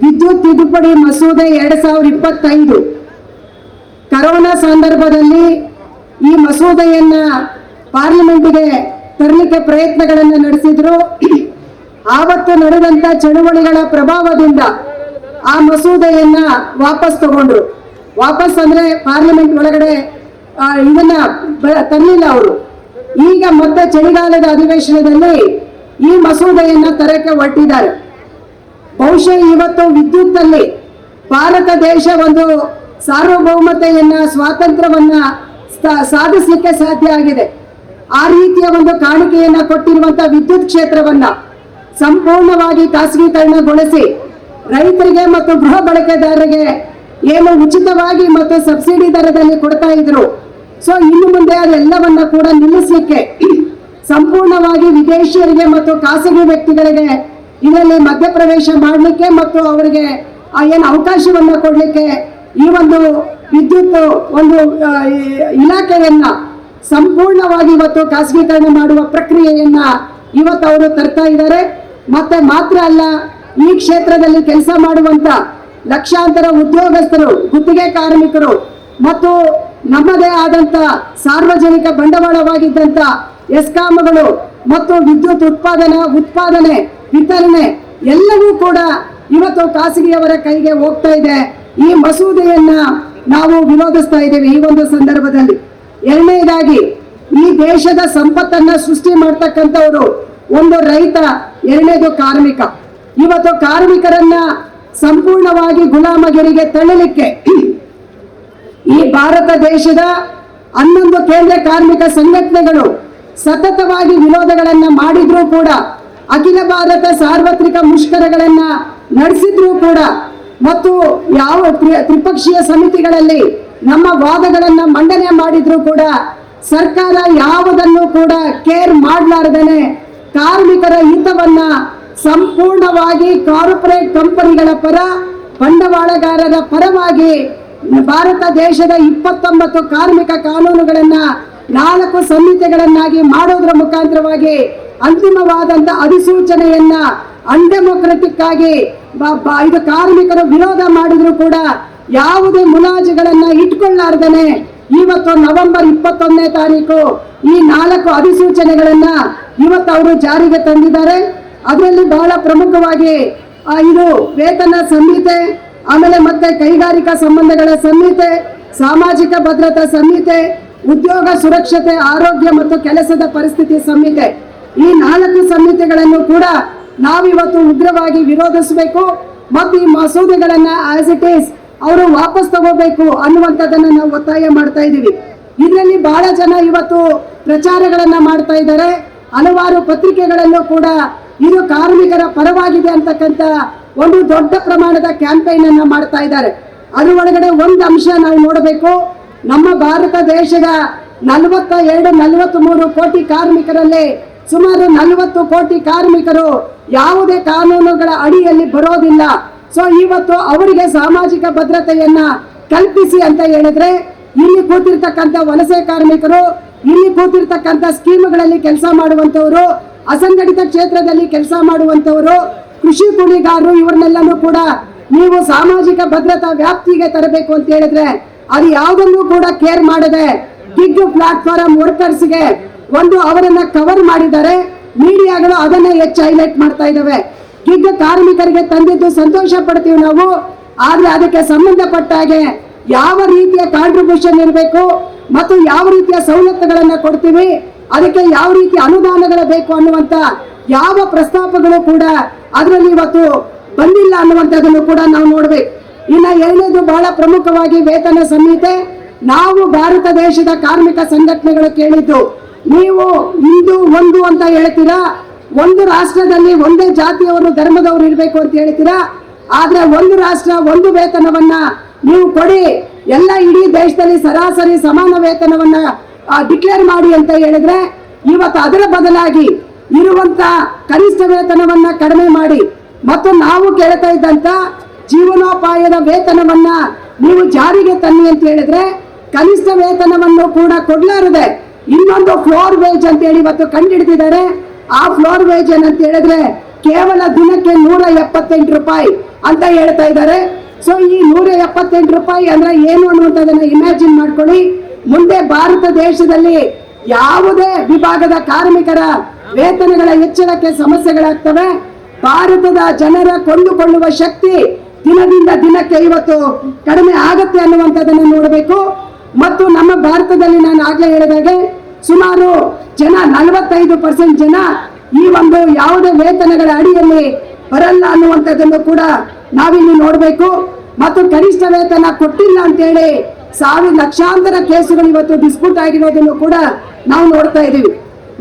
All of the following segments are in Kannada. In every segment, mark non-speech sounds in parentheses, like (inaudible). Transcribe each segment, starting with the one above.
ವಿದ್ಯುತ್ ತಿದ್ದುಪಡಿ ಮಸೂದೆ ಎರಡ್ ಸಾವಿರದ ಇಪ್ಪತ್ತೈದು. ಕರೋನಾ ಸಂದರ್ಭದಲ್ಲಿ ಈ ಮಸೂದೆಯನ್ನ ಪಾರ್ಲಿಮೆಂಟ್ಗೆ ತರಲಿಕ್ಕೆ ಪ್ರಯತ್ನಗಳನ್ನು ನಡೆಸಿದ್ರು. ಆವತ್ತು ನಡೆದಂತ ಚಳುವಳಿಗಳ ಪ್ರಭಾವದಿಂದ ಆ ಮಸೂದೆಯನ್ನ ವಾಪಸ್ ತಗೊಂಡ್ರು. ವಾಪಸ್ ಅಂದ್ರೆ ಪಾರ್ಲಿಮೆಂಟ್ ಒಳಗಡೆ ಇದನ್ನ ತರಲಿಲ್ಲ ಅವರು. ಈಗ ಮತ್ತೆ ಚಳಿಗಾಲದ ಅಧಿವೇಶನದಲ್ಲಿ ಈ ಮಸೂದೆಯನ್ನ ತರಕ್ಕೆ ಹೊರಟಿದ್ದಾರೆ. ಬಹುಶಃ ಇವತ್ತು ವಿದ್ಯುತ್ ಅಲ್ಲಿ ಭಾರತ ದೇಶ ಒಂದು ಸಾರ್ವಭೌಮತೆಯನ್ನ, ಸ್ವಾತಂತ್ರ್ಯವನ್ನ ಸಾಧಿಸ್ಲಿಕ್ಕೆ ಸಾಧ್ಯ ಆಗಿದೆ. ಆ ರೀತಿಯ ಒಂದು ಕಾಣಿಕೆಯನ್ನ ಕೊಟ್ಟಿರುವಂತ ವಿದ್ಯುತ್ ಕ್ಷೇತ್ರವನ್ನ ಸಂಪೂರ್ಣವಾಗಿ ಖಾಸಗೀಕರಣಗೊಳಿಸಿ ರೈತರಿಗೆ ಮತ್ತು ಗೃಹ ಬಳಕೆದಾರರಿಗೆ ಏನು ಉಚಿತವಾಗಿ ಮತ್ತು ಸಬ್ಸಿಡಿ ದರದಲ್ಲಿ ಕೊಡ್ತಾ ಇದ್ರು. ಸೊ ಇನ್ನು ಮುಂದೆ ಅದೆಲ್ಲವನ್ನ ಕೂಡ ನಿಲ್ಲಿಸಲಿಕ್ಕೆ ಸಂಪೂರ್ಣವಾಗಿ ವಿದೇಶಿಯರಿಗೆ ಮತ್ತು ಖಾಸಗಿ ವ್ಯಕ್ತಿಗಳಿಗೆ ಇದರಲ್ಲಿ ಮಧ್ಯಪ್ರವೇಶ ಮಾಡಲಿಕ್ಕೆ ಮತ್ತು ಅವರಿಗೆ ಏನು ಅವಕಾಶವನ್ನು ಕೊಡಲಿಕ್ಕೆ ಈ ಒಂದು ವಿದ್ಯುತ್ ಒಂದು ಇಲಾಖೆಯನ್ನು ಸಂಪೂರ್ಣವಾಗಿ ಇವತ್ತು ಖಾಸಗೀಕರಣ ಮಾಡುವ ಪ್ರಕ್ರಿಯೆಯನ್ನ ಇವತ್ತು ಅವರು ತರ್ತಾ ಇದ್ದಾರೆ. ಮತ್ತೆ ಮಾತ್ರ ಅಲ್ಲ, ಈ ಕ್ಷೇತ್ರದಲ್ಲಿ ಕೆಲಸ ಮಾಡುವಂತ ಲಕ್ಷಾಂತರ ಉದ್ಯೋಗಸ್ಥರು, ಗುತ್ತಿಗೆ ಕಾರ್ಮಿಕರು ಮತ್ತು ನಮ್ಮದೇ ಆದಂತ ಸಾರ್ವಜನಿಕ ಬಂಡವಾಳವಾಗಿದ್ದಂಥ ಎಸ್ಕಾಮ್ಗಳು ಮತ್ತು ವಿದ್ಯುತ್ ಉತ್ಪಾದನಾ, ಉತ್ಪಾದನೆ ವಿತರಣೆ ಎಲ್ಲವೂ ಕೂಡ ಇವತ್ತು ಖಾಸಗಿಯವರ ಕೈಗೆ ಹೋಗ್ತಾ ಇದೆ. ಈ ಮಸೂದೆಯನ್ನ ನಾವು ವಿರೋಧಿಸ್ತಾ ಇದ್ದೇವೆ ಈ ಒಂದು ಸಂದರ್ಭದಲ್ಲಿ. ಎರಡನೇದಾಗಿ, ಈ ದೇಶದ ಸಂಪತ್ತನ್ನ ಸೃಷ್ಟಿ ಮಾಡ್ತಕ್ಕಂಥವ್ರು ಒಂದು ರೈತ, ಎರಡನೇದು ಕಾರ್ಮಿಕ. ಇವತ್ತು ಕಾರ್ಮಿಕರನ್ನ ಸಂಪೂರ್ಣವಾಗಿ ಗುಲಾಮಗಿರಿಗೆ ತಳ್ಳಲಿಕ್ಕೆ ಈ ಭಾರತ ದೇಶದ ಹನ್ನೊಂದು ಕೇಂದ್ರ ಕಾರ್ಮಿಕ ಸಂಘಟನೆಗಳು ಸತತವಾಗಿ ವಿರೋಧಗಳನ್ನ ಮಾಡಿದ್ರೂ ಕೂಡ ಅಖಿಲ ಭಾರತ ಸಾರ್ವತ್ರಿಕ ಮುಷ್ಕರಗಳನ್ನ ನಡೆಸಿದ್ರೂ ಕೂಡ ಮತ್ತು ಯಾವ ತ್ರಿಪಕ್ಷೀಯ ಸಮಿತಿಗಳಲ್ಲಿ ನಮ್ಮ ವಾದಗಳನ್ನ ಮಂಡನೆ ಮಾಡಿದ್ರು ಕೂಡ ಸರ್ಕಾರ ಯಾವುದನ್ನು ಕೂಡ ಕೇರ್ ಮಾಡಲಾರ್ದೇನೆ ಕಾರ್ಮಿಕರ ಹಿತವನ್ನ ಸಂಪೂರ್ಣವಾಗಿ ಕಾರ್ಪೊರೇಟ್ ಕಂಪನಿಗಳ ಪರ, ಬಂಡವಾಳಗಾರರ ಪರವಾಗಿ ಭಾರತ ದೇಶದ ಇಪ್ಪತ್ತೊಂಬತ್ತು ಕಾರ್ಮಿಕ ಕಾನೂನುಗಳನ್ನ ನಾಲ್ಕು ಸಂಹಿತೆಗಳನ್ನಾಗಿ ಮಾಡೋದ್ರ ಮುಖಾಂತರವಾಗಿ ಅಂತಿಮವಾದಂತ ಅಧಿಸೂಚನೆಯನ್ನ ಅನ್ಡೆಮೊಕ್ರೆಟಿಕ್ ಆಗಿ ಇದು ಕಾರ್ಮಿಕರು ವಿರೋಧ ಮಾಡಿದ್ರು ಕೂಡ ಯಾವುದೇ ಮುಲಾಜಿಗಳನ್ನ ಇಟ್ಕೊಳ್ಳಾರ್ದನೆ ಇವತ್ತು ನವೆಂಬರ್ ಇಪ್ಪತ್ತೊಂದನೇ ತಾರೀಕು ಈ ನಾಲ್ಕು ಅಧಿಸೂಚನೆಗಳನ್ನ ಇವತ್ತು ಅವರು ಜಾರಿಗೆ ತಂದಿದ್ದಾರೆ. ಅದರಲ್ಲಿ ಬಹಳ ಪ್ರಮುಖವಾಗಿ ಇದು ವೇತನ ಸಂಹಿತೆ, ಆಮೇಲೆ ಮತ್ತೆ ಕೈಗಾರಿಕಾ ಸಂಬಂಧಗಳ ಸಂಹಿತೆ, ಸಾಮಾಜಿಕ ಭದ್ರತಾ ಸಂಹಿತೆ, ಉದ್ಯೋಗ ಸುರಕ್ಷತೆ, ಆರೋಗ್ಯ ಮತ್ತು ಕೆಲಸದ ಪರಿಸ್ಥಿತಿ ಸಂಹಿತೆ. ಈ ನಾಲ್ಕು ಸಂಹಿತೆಗಳನ್ನು ಕೂಡ ನಾವಿವತ್ತು ಉಗ್ರವಾಗಿ ವಿರೋಧಿಸಬೇಕು ಮತ್ತು ಈ ಮಸೂದೆಗಳನ್ನ ಆಸ್ ಇಟ್ ಈಸ್ ಅವರು ವಾಪಸ್ ತಗೋಬೇಕು ಅನ್ನುವಂಥದ್ದನ್ನು ನಾವು ಒತ್ತಾಯ ಮಾಡ್ತಾ ಇದ್ದೀವಿ. ಇದರಲ್ಲಿ ಬಹಳ ಜನ ಇವತ್ತು ಪ್ರಚಾರಗಳನ್ನ ಮಾಡ್ತಾ ಇದ್ದಾರೆ. ಹಲವಾರು ಪತ್ರಿಕೆಗಳಲ್ಲೂ ಕೂಡ ಇದು ಕಾರ್ಮಿಕರ ಪರವಾಗಿದೆ ಅಂತಕ್ಕಂಥ ಒಂದು ದೊಡ್ಡ ಪ್ರಮಾಣದ ಕ್ಯಾಂಪೇನ್ ಅನ್ನ ಮಾಡ್ತಾ ಇದ್ದಾರೆ. ಅದ್ರ ಒಳಗಡೆ ಒಂದು ಅಂಶ ನಾವು ನೋಡಬೇಕು. ನಮ್ಮ ಭಾರತ ದೇಶದ ನಲವತ್ತ ಎರಡು ನಲವತ್ತ್ ಮೂರು ಕೋಟಿ ಕಾರ್ಮಿಕರಲ್ಲಿ ಸುಮಾರು ನಲವತ್ತು ಕೋಟಿ ಕಾರ್ಮಿಕರು ಯಾವುದೇ ಕಾನೂನುಗಳ ಅಡಿಯಲ್ಲಿ ಬರೋದಿಲ್ಲ. ಸೊ ಇವತ್ತು ಅವರಿಗೆ ಸಾಮಾಜಿಕ ಭದ್ರತೆಯನ್ನ ಕಲ್ಪಿಸಿ ಅಂತ ಹೇಳಿದ್ರೆ, ಇಲ್ಲಿ ಕೂತಿರ್ತಕ್ಕಂಥ ವಲಸೆ ಕಾರ್ಮಿಕರು, ಇಲ್ಲಿ ಕೂತಿರ್ತಕ್ಕಂಥ ಸ್ಕೀಮ್ಗಳಲ್ಲಿ ಕೆಲಸ ಮಾಡುವಂತವರು ಅಸಂಘಟಿತ ಕ್ಷೇತ್ರದಲ್ಲಿ ಕೆಲಸ ಮಾಡುವಂತವರು ಕೃಷಿ ಕೂಲಿಗಾರರು ಇವ್ರನ್ನೆಲ್ಲನೂ ಕೂಡ ನೀವು ಸಾಮಾಜಿಕ ಭದ್ರತಾ ವ್ಯಾಪ್ತಿಗೆ ತರಬೇಕು ಅಂತ ಹೇಳಿದ್ರೆ, ಅದು ಯಾವುದನ್ನು ಕೂಡ ಕೇರ್ ಮಾಡದೆ ಗಿಗ್ ಪ್ಲಾಟ್ಫಾರ್ಮ್ ವರ್ಕರ್ಸ್ಗೆ ಒಂದು ಅವರನ್ನ ಕವರ್ ಮಾಡಿದ್ದಾರೆ ಮೀಡಿಯಾಗಳು ಅದನ್ನೇ ಹೆಚ್ಚು ಹೈಲೈಟ್ ಮಾಡ್ತಾ ಇದ್ದಾವೆ ಗಿಗ್ ಕಾರ್ಮಿಕರಿಗೆ ತಂದಿದ್ದು ಸಂತೋಷ ಪಡ್ತೀವಿ ನಾವು. ಆದ್ರೆ ಅದಕ್ಕೆ ಸಂಬಂಧಪಟ್ಟ ಹಾಗೆ ಯಾವ ರೀತಿಯ ಕಾಂಟ್ರಿಬ್ಯೂಷನ್ ಇರಬೇಕು ಮತ್ತು ಯಾವ ರೀತಿಯ ಸವಲತ್ತುಗಳನ್ನ ಕೊಡ್ತೀವಿ, ಅದಕ್ಕೆ ಯಾವ ರೀತಿಯ ಅನುದಾನಗಳು ಬೇಕು ಅನ್ನುವಂತ ಯಾವ ಪ್ರಸ್ತಾಪಗಳು ಕೂಡ ಅದರಲ್ಲಿ ಇವತ್ತು ಬಂದಿಲ್ಲ ಅನ್ನುವಂಥದ್ದನ್ನು ಕೂಡ ನಾವು ನೋಡ್ಬೇಕು. ಇನ್ನ ಎರಡನೇದು ಬಹಳ ಪ್ರಮುಖವಾಗಿ ವೇತನ ಸಂಹಿತೆ. ನಾವು ಭಾರತ ದೇಶದ ಕಾರ್ಮಿಕ ಸಂಘಟನೆಗಳು ಕೇಳಿದ್ದು ನೀವು ಇಂದು ಒಂದು ಅಂತ ಹೇಳ್ತೀರಾ? ಒಂದು ರಾಷ್ಟ್ರದಲ್ಲಿ ಒಂದೇ ಜಾತಿಯವರು ಧರ್ಮದವರು ಇರಬೇಕು ಅಂತ ಹೇಳ್ತೀರಾ? ಆದ್ರೆ ಒಂದು ರಾಷ್ಟ್ರ, ಒಂದು ವೇತನವನ್ನ ನೀವು ಕೊಡಿ. ಎಲ್ಲ ಇಡೀ ದೇಶದಲ್ಲಿ ಸರಾಸರಿ ಸಮಾನ ವೇತನವನ್ನ ಡಿಕ್ಲೇರ್ ಮಾಡಿ ಅಂತ ಹೇಳಿದ್ರೆ, ಇವತ್ತು ಅದರ ಬದಲಾಗಿ ಇರುವಂತ ಕನಿಷ್ಠ ವೇತನವನ್ನ ಕಡಿಮೆ ಮಾಡಿ. ಮತ್ತು ನಾವು ಕೇಳ್ತಾ ಇದ್ದಂತ ಜೀವನೋಪಾಯದ ವೇತನವನ್ನ ನೀವು ಜಾರಿಗೆ ತನ್ನಿ ಅಂತ ಹೇಳಿದ್ರೆ, ಕನಿಷ್ಠ ವೇತನವನ್ನು ಕೂಡ ಕೊಡ್ಲಾರದೆ ಇನ್ನೊಂದು ಫ್ಲೋರ್ ವೇಜ್ ಅಂತ ಹೇಳಿ ಇವತ್ತು ಕಂಡುಹಿಡಿದಿದ್ದಾರೆ. ಆ ಫ್ಲೋರ್ ವೇಜ್ ಏನಂತ ಹೇಳಿದ್ರೆ ಕೇವಲ ದಿನಕ್ಕೆ ನೂರ ಎಪ್ಪತ್ತೆಂಟು ರೂಪಾಯಿ ಅಂತ ಹೇಳ್ತಾ ಇದ್ದಾರೆ. ಸೊ ಈ ನೂರ ಎಪ್ಪತ್ತೆಂಟು ರೂಪಾಯಿ ಅಂದ್ರೆ ಏನು ಅನ್ನುವಂಥದ್ದನ್ನ ಇಮ್ಯಾಜಿನ್ ಮಾಡ್ಕೊಳ್ಳಿ. ಮುಂದೆ ಭಾರತ ದೇಶದಲ್ಲಿ ಯಾವುದೇ ವಿಭಾಗದ ಕಾರ್ಮಿಕರ ವೇತನಗಳ ಹೆಚ್ಚಳಕ್ಕೆ ಸಮಸ್ಯೆಗಳಾಗ್ತವೆ. ಭಾರತದ ಜನರ ಕೊಂಡುಕೊಳ್ಳುವ ಶಕ್ತಿ ದಿನದಿಂದ ದಿನಕ್ಕೆ ಇವತ್ತು ಕಡಿಮೆ ಆಗತ್ತೆ ಅನ್ನುವಂಥದ್ದನ್ನು ನೋಡಬೇಕು. ಮತ್ತು ನಮ್ಮ ಭಾರತದಲ್ಲಿ ನಾನು ಆಗ್ಲೇ ಹೇಳಿದಾಗೆ ಸುಮಾರು ಜನ, ನಲವತ್ತೈದು ಪರ್ಸೆಂಟ್ ಜನ ಈ ಒಂದು ಯಾವುದೇ ವೇತನಗಳ ಅಡಿಯಲ್ಲಿ ಬರಲ್ಲ ಅನ್ನುವಂಥದ್ದನ್ನು ಕೂಡ ನಾವಿಲ್ಲಿ ನೋಡಬೇಕು. ಮತ್ತು ಕನಿಷ್ಠ ವೇತನ ಕೊಟ್ಟಿಲ್ಲ ಅಂತೇಳಿ ಸಾವಿರ, ಲಕ್ಷಾಂತರ ಕೇಸುಗಳು ಇವತ್ತು ಡಿಸ್ಪ್ಯೂಟ್ ಆಗಿರೋದನ್ನು ಕೂಡ ನಾವು ನೋಡ್ತಾ ಇದ್ದೀವಿ.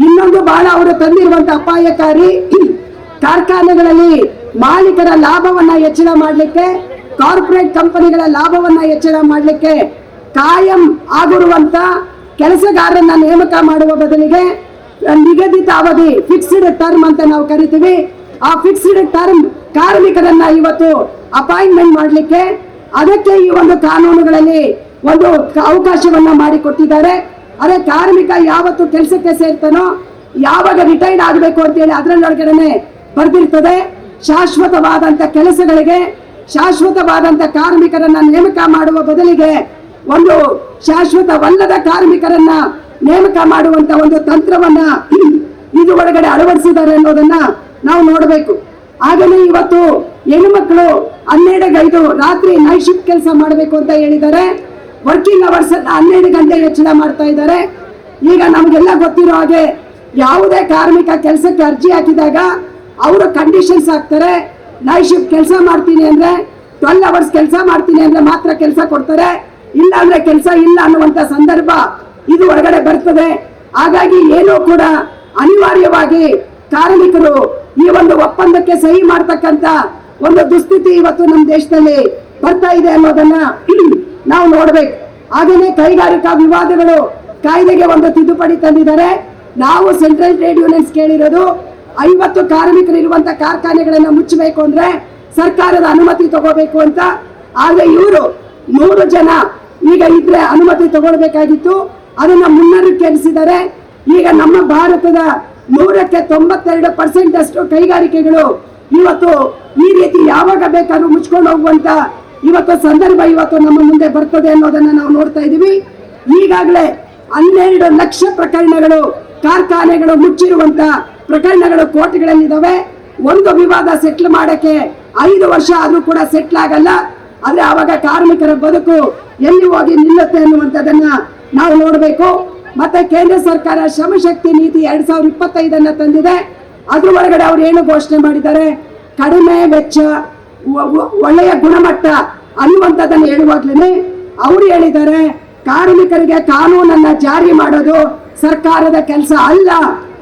ಇನ್ನೊಂದು ಬಹಳ ಅವರು ತಂದಿರುವಂತ ಅಪಾಯಕಾರಿ ಕಾರ್ಖಾನೆಗಳಲ್ಲಿ ಮಾಲೀಕರ ಲಾಭವನ್ನ ಹೆಚ್ಚಳ ಮಾಡಲಿಕ್ಕೆ, ಕಾರ್ಪೊರೇಟ್ ಕಂಪನಿಗಳ ಲಾಭವನ್ನ ಹೆಚ್ಚಳ ಮಾಡಲಿಕ್ಕೆ ಕಾಯಂ ಆಗಿರುವಂತ ಕೆಲಸಗಾರರನ್ನ ನೇಮಕ ಮಾಡುವ ಬದಲಿಗೆ ನಿಗದಿತ ಅವಧಿ ಫಿಕ್ಸ್ಡ್ ಟರ್ಮ್ ಅಂತ ನಾವು ಕರಿತೀವಿ. ಆ ಫಿಕ್ಸ್ಡ್ ಟರ್ಮ್ ಕಾರ್ಮಿಕರನ್ನ ಇವತ್ತು ಅಪಾಯಿಂಟ್ಮೆಂಟ್ ಮಾಡಲಿಕ್ಕೆ ಅದಕ್ಕೆ ಈ ಒಂದು ಕಾನೂನುಗಳಲ್ಲಿ ಒಂದು ಅವಕಾಶವನ್ನ ಮಾಡಿಕೊಟ್ಟಿದ್ದಾರೆ. ಅದೇ ಕಾರ್ಮಿಕ ಯಾವತ್ತು ಕೆಲಸಕ್ಕೆ ಸೇರ್ತಾನೋ, ಯಾವಾಗ ರಿಟೈರ್ಡ್ ಆಗಬೇಕು ಅಂತೇಳಿ ಅದರಲ್ಲೊಳಗಡೆ ಬರ್ದಿರ್ತದೆ. ಶಾಶ್ವತವಾದಂತ ಕೆಲಸಗಳಿಗೆ ಶಾಶ್ವತವಾದಂತ ಕಾರ್ಮಿಕರನ್ನ ನೇಮಕ ಮಾಡುವ ಬದಲಿಗೆ ಒಂದು ಶಾಶ್ವತವಲ್ಲದ ಕಾರ್ಮಿಕರನ್ನ ನೇಮಕ ಮಾಡುವಂತ ಒಂದು ತಂತ್ರವನ್ನ (clears throat) ಇದು ಒಳಗಡೆ ಅಳವಡಿಸಿದ್ದಾರೆ ಅನ್ನೋದನ್ನ ನಾವು ನೋಡಬೇಕು. ಆಗಲೇ ಇವತ್ತು ಹೆಣ್ಣುಮಕ್ಕಳು ಹನ್ನೆರಡಗೈದು ರಾತ್ರಿ ನೈಟ್ ಶಿಫ್ಟ್ ಕೆಲಸ ಮಾಡಬೇಕು ಅಂತ ಹೇಳಿದ್ದಾರೆ. ವರ್ಕಿಂಗ್ ಅವರ್ಸ್ ಹನ್ನೆರಡು ಗಂಟೆ ಹೆಚ್ಚಳ ಮಾಡ್ತಾ ಇದ್ದಾರೆ. ಈಗ ನಮಗೆಲ್ಲ ಗೊತ್ತಿರೋ ಹಾಗೆ ಯಾವುದೇ ಕಾರ್ಮಿಕ ಕೆಲಸಕ್ಕೆ ಅರ್ಜಿ ಹಾಕಿದಾಗ ಅವರು ಕಂಡೀಷನ್ಸ್ ಹಾಕ್ತಾರೆ. ನೈಟ್ ಶಿಫ್ಟ್ ಕೆಲಸ ಮಾಡ್ತೀನಿ ಅಂದ್ರೆ ಟ್ವೆಲ್ ಅವರ್ಸ್ ಕೆಲಸ ಮಾಡ್ತೀನಿ ಅಂದ್ರೆ ಮಾತ್ರ ಕೆಲಸ ಕೊಡ್ತಾರೆ. ಇಲ್ಲ ಅಂದ್ರೆ ಕೆಲಸ ಇಲ್ಲ ಅನ್ನುವಂತ ಸಂದರ್ಭ ಇದು ಹೊರಗಡೆ ಬರ್ತದೆ. ಹಾಗಾಗಿ ಏನೂ ಕೂಡ ಅನಿವಾರ್ಯವಾಗಿ ಕಾರ್ಮಿಕರು ಈ ಒಂದು ಒಪ್ಪಂದಕ್ಕೆ ಸಹಿ ಮಾಡ್ತಕ್ಕಂತ ಒಂದು ದುಸ್ಥಿತಿ ಇವತ್ತು ನಮ್ಮ ದೇಶದಲ್ಲಿ ಬರ್ತಾ ಇದೆ ಅನ್ನೋದನ್ನ ನಾವು ನೋಡ್ಬೇಕು. ಹಾಗೇನೆ ಕೈಗಾರಿಕಾ ವಿವಾದಗಳು ಕಾಯ್ದೆಗೆ ಒಂದು ತಿದ್ದುಪಡಿ ತಂದಿದ್ದಾರೆ. ನಾವು ಸೆಂಟ್ರಲ್ ಟ್ರೇಡ್ ಯೂನಿಯನ್ಸ್ ಕೇಳಿರೋದು ಐವತ್ತು ಕಾರ್ಮಿಕರು ಇರುವಂತ ಕಾರ್ಖಾನೆಗಳನ್ನ ಮುಚ್ಚಬೇಕು ಅಂದ್ರೆ ಸರ್ಕಾರದ ಅನುಮತಿ ತಗೋಬೇಕು ಅಂತ. ಆದ್ರೆ ಇವರು ನೂರು ಜನ ಈಗ ಇದ್ರೆ ಅನುಮತಿ ತಗೊಳ್ಬೇಕಾಗಿತ್ತು. ಅದನ್ನ ಮುನ್ನರಿಕೆರಿಸಿದ್ದಾರೆ ಈಗ ನಮ್ಮ ಭಾರತದ ನೂರಕ್ಕೆ ತೊಂಬತ್ತೆರಡು ಪರ್ಸೆಂಟ್ ಅಷ್ಟು ಕೈಗಾರಿಕೆಗಳು ಇವತ್ತು ಈ ರೀತಿ ಯಾವಾಗ ಬೇಕಾದ್ರೂ ಮುಚ್ಕೊಂಡು ಹೋಗುವಂತ ಇವತ್ತು ಸಂದರ್ಭ ಇವತ್ತು ನಮ್ಮ ಮುಂದೆ ಬರ್ತದೆ ಅನ್ನೋದನ್ನ ನಾವು ನೋಡ್ತಾ ಇದೀವಿ ಈಗಾಗಲೇ ಹನ್ನೆರಡು ಲಕ್ಷ ಪ್ರಕರಣಗಳು, ಕಾರ್ಖಾನೆಗಳು ಮುಚ್ಚಿರುವಂತ ಪ್ರಕರಣಗಳು ಕೋರ್ಟ್ಗಳಲ್ಲಿದ್ದಾವೆ. ಒಂದು ವಿವಾದ ಸೆಟ್ಲ್ ಮಾಡಕ್ಕೆ ಐದು ವರ್ಷ ಆದ್ರೂ ಕೂಡ ಸೆಟ್ಲ್ ಆಗಲ್ಲ. ಆದ್ರೆ ಆವಾಗ ಕಾರ್ಮಿಕರ ಬದುಕು ಎಲ್ಲಿ ಹೋಗಿ ನಿಲ್ಲುತ್ತೆ ಅನ್ನುವಂಥದ್ದನ್ನ ನಾವು ನೋಡಬೇಕು. ಮತ್ತೆ ಕೇಂದ್ರ ಸರ್ಕಾರ ಶ್ರಮಶಕ್ತಿ ನೀತಿ ಎರಡ್ ಸಾವಿರದ ಇಪ್ಪತ್ತೈದನ್ನ ತಂದಿದೆ. ಅದ್ರ ಒಳಗಡೆ ಅವ್ರು ಏನು ಘೋಷಣೆ ಮಾಡಿದ್ದಾರೆ? ಕಡಿಮೆ ವೆಚ್ಚ ಒಳ್ಳೆಯ ಗುಣಮಟ್ಟ ಅನ್ನುವಂಥದ್ದನ್ನು ಹೇಳುವಾಗ್ಲೇ ಅವ್ರು ಹೇಳಿದ್ದಾರೆ, ಕಾರ್ಮಿಕರಿಗೆ ಕಾನೂನನ್ನ ಜಾರಿ ಮಾಡೋದು ಸರ್ಕಾರದ ಕೆಲಸ ಅಲ್ಲ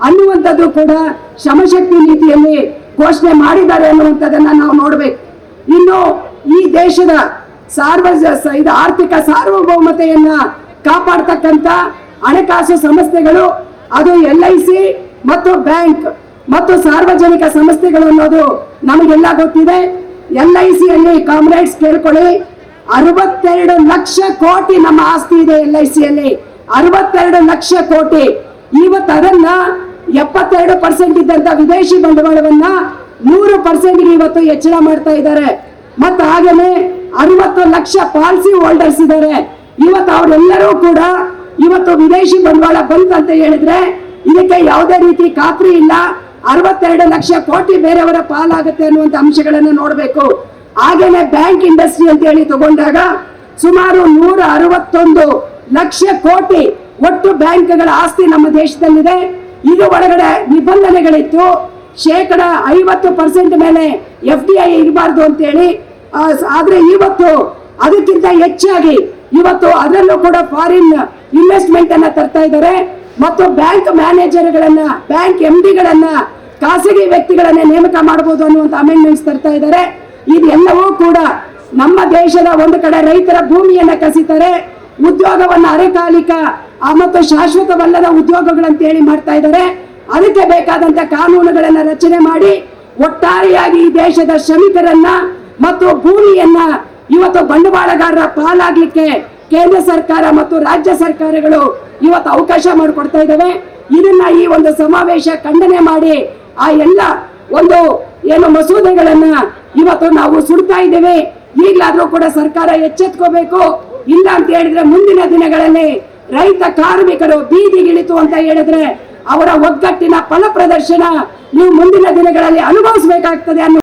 ಅನ್ನುವಂಥದ್ದು ಕೂಡ ಶ್ರಮಶಕ್ತಿ ನೀತಿಯಲ್ಲಿ ಘೋಷಣೆ ಮಾಡಿದ್ದಾರೆ ಅನ್ನುವಂಥದ್ದನ್ನ ನಾವು ನೋಡ್ಬೇಕು. ಇನ್ನು ಈ ದೇಶದ ಸಾರ್ವ ಸ- ಇದು ಆರ್ಥಿಕ ಸಾರ್ವಭೌಮತೆಯನ್ನ ಕಾಪಾಡ್ತಕ್ಕಂತ ಹಣಕಾಸು ಸಂಸ್ಥೆಗಳು, ಅದು ಎಲ್ ಐ ಸಿ ಮತ್ತು ಬ್ಯಾಂಕ್ ಮತ್ತು ಸಾರ್ವಜನಿಕ ಸಂಸ್ಥೆಗಳು ಅನ್ನೋದು ನಮಗೆಲ್ಲ ಗೊತ್ತಿದೆ. ಎಲ್ ಐ ಸಿಯಲ್ಲಿ ಕಾಮ್ರೇಡ್ಸ್ ಕೇಳ್ಕೊಳ್ಳಿ, ಅರವತ್ತೆರಡು ಲಕ್ಷ ಕೋಟಿ ನಮ್ಮ ಆಸ್ತಿ ಇದೆ ಎಲ್ ಐ ಸಿಯಲ್ಲಿ. ಅರವತ್ತೆರಡು ಲಕ್ಷ ಕೋಟಿ. ಇವತ್ತು ಅದನ್ನ ಎಪ್ಪತ್ತೆರಡು ಪರ್ಸೆಂಟ್ ಇದ್ದಂತ ವಿದೇಶಿ ಬಂಡವಾಳವನ್ನ ನೂರು ಪರ್ಸೆಂಟ್ಗೆ ಇವತ್ತು ಹೆಚ್ಚಳ ಮಾಡ್ತಾ ಇದ್ದಾರೆ. ಮತ್ತು ಹಾಗೆಯೇ ಅರವತ್ತು ಲಕ್ಷ ಪಾಲಿಸಿ ಹೋಲ್ಡರ್ಸ್ ಇದ್ದಾರೆ. ಇವತ್ತು ಅವರೆಲ್ಲರೂ ಕೂಡ ಇವತ್ತು ವಿದೇಶಿ ಬಂಡವಾಳ ಬಂತು ಅಂತ ಹೇಳಿದ್ರೆ ಇದಕ್ಕೆ ಯಾವುದೇ ರೀತಿ ಖಾತ್ರಿ ಇಲ್ಲ. ಅರವತ್ತೆರಡು ಲಕ್ಷ ಕೋಟಿ ಬೇರೆಯವರ ಪಾಲಾಗುತ್ತೆ ಅನ್ನುವಂಥ ಅಂಶಗಳನ್ನು ನೋಡಬೇಕು. ಹಾಗೆಯೇ ಬ್ಯಾಂಕ್ ಇಂಡಸ್ಟ್ರಿ ಅಂತ ಹೇಳಿ ತಗೊಂಡಾಗ ಸುಮಾರು ನೂರ ಅರವತ್ತೊಂದು ಲಕ್ಷ ಕೋಟಿ ಒಟ್ಟು ಬ್ಯಾಂಕ್ಗಳ ಆಸ್ತಿ ನಮ್ಮ ದೇಶದಲ್ಲಿದೆ. ಇದು ಒಳಗಡೆ ನಿಬಂಧನೆಗಳಿತ್ತು. ಶೇಕಡ ಐವತ್ತು ಪರ್ಸೆಂಟ್ ಮೇಲೆ ಎಫ್ ಡಿ ಐ ಇರಬಾರ್ದು ಅಂತೇಳಿ ಆದ್ರೆ ಇವತ್ತು ಅದಕ್ಕಿಂತ ಹೆಚ್ಚಾಗಿ ಇವತ್ತು ಅದರಲ್ಲೂ ಕೂಡ ಫಾರಿನ್ ಇನ್ವೆಸ್ಟ್ಮೆಂಟ್ ಅನ್ನ ತರ್ತಾ ಇದ್ದಾರೆ. ಮತ್ತು ಬ್ಯಾಂಕ್ ಮ್ಯಾನೇಜರ್ಗಳನ್ನ ಬ್ಯಾಂಕ್ ಎಂ ಡಿಗಳನ್ನ ಖಾಸಗಿ ವ್ಯಕ್ತಿಗಳನ್ನ ನೇಮಕ ಮಾಡಬಹುದು ಅನ್ನುವಂತ ಅಮೆಂಡ್ಮೆಂಟ್ಸ್ ತರ್ತಾ ಇದ್ದಾರೆ. ಇದೆಲ್ಲವೂ ಕೂಡ ನಮ್ಮ ದೇಶದ ಒಂದು ಕಡೆ ರೈತರ ಭೂಮಿಯನ್ನ ಕಸಿತಾರೆ. ಉದ್ಯೋಗವನ್ನ ಅರೆಕಾಲಿಕ ಮತ್ತು ಶಾಶ್ವತವಲ್ಲದ ಉದ್ಯೋಗಗಳಂತ ಹೇಳಿ ಮಾಡ್ತಾ ಇದ್ದಾರೆ. ಅದಕ್ಕೆ ಬೇಕಾದಂತ ಕಾನೂನುಗಳನ್ನ ರಚನೆ ಮಾಡಿ ಒಟ್ಟಾರೆಯಾಗಿ ಈ ದೇಶದ ಶ್ರಮಿಕರನ್ನ ಮತ್ತು ಭೂಮಿಯನ್ನ ಇವತ್ತು ಬಂಡವಾಳಗಾರರ ಪಾಲಾಗ್ಲಿಕ್ಕೆ ಕೇಂದ್ರ ಸರ್ಕಾರ ಮತ್ತು ರಾಜ್ಯ ಸರ್ಕಾರಗಳು ಇವತ್ತು ಅವಕಾಶ ಮಾಡಿಕೊಡ್ತಾ ಇದ್ದಾವೆ ಇದನ್ನ ಈ ಒಂದು ಸಮಾವೇಶ ಖಂಡನೆ ಮಾಡಿ ಆ ಎಲ್ಲ ಒಂದು ಏನು ಮಸೂದೆಗಳನ್ನ ಇವತ್ತು ನಾವು ಸುಡ್ತಾ ಇದ್ದೇವೆ. ಈಗಲಾದ್ರೂ ಕೂಡ ಸರ್ಕಾರ ಎಚ್ಚೆತ್ಕೋಬೇಕು. ಇಲ್ಲ ಅಂತ ಹೇಳಿದ್ರೆ ಮುಂದಿನ ದಿನಗಳಲ್ಲಿ ರೈತ ಕಾರ್ಮಿಕರು ಬೀದಿಗಿಳಿತು ಅಂತ ಹೇಳಿದ್ರೆ ಅವರ ಒಗ್ಗಟ್ಟಿನ ಫಲ ಪ್ರದರ್ಶನ ನೀವು ಮುಂದಿನ ದಿನಗಳಲ್ಲಿ ಅನುಭವಿಸಬೇಕಾಗ್ತದೆ ಅನ್ನೋ